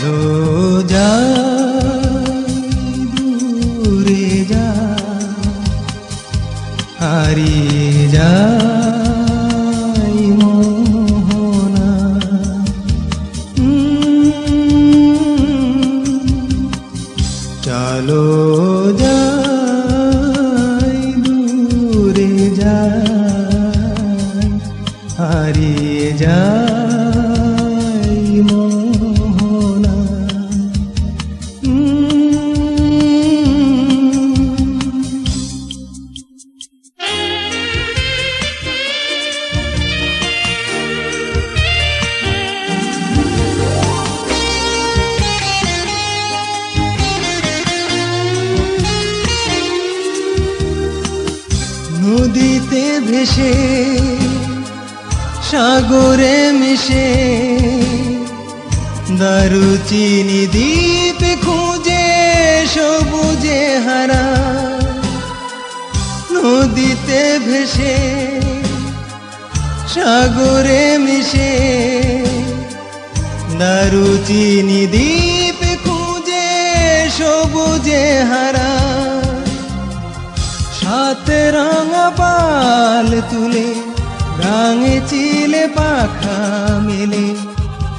চলো যাই দূরে যা হারিয়ে মোহনা। চলো যাই দূরে যাই হারিয়ে যাই ভেসে সাগরে মিশে, দারুচিনি দ্বীপ খুঁজে, সবুজে হারা, নদীতে ভেসে, সাগরে মিশে, দারুচিনি দ্বীপ খুঁজে, সবুজে হারা। রঙা পাল তুলে, রাঙে চিলে পাখা মেলে।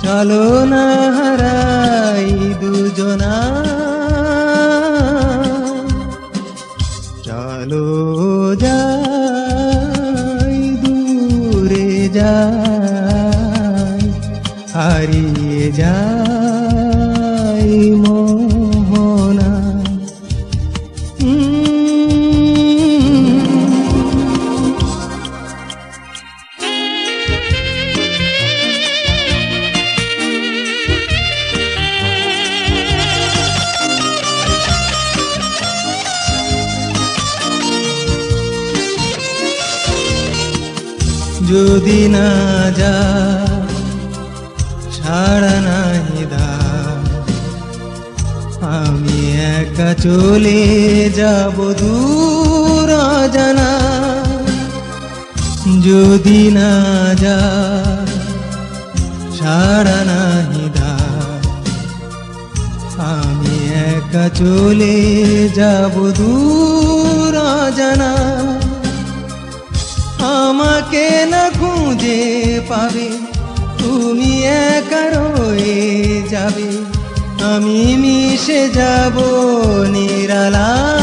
চলো না হারাই দুজনা। চলো যাই, দূরে যাই। যদি না যা সারা নাহি দা আমি একা চলে যাব দূর জানা যদি না যা সারা নাহি দা আমি একা চলে যাব দূর জানা আমাকে না খুঁজে পাবে। তুমি একা রয়ে যাবে। আমি মিশে যাব নিরালা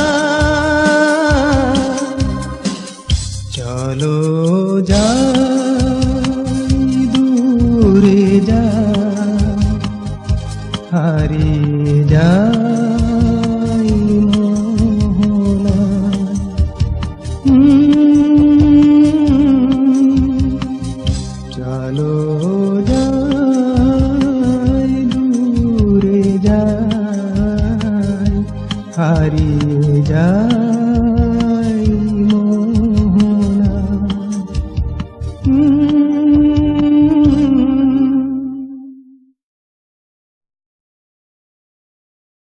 চলো যাই দূরে যাই হারিয়ে যাই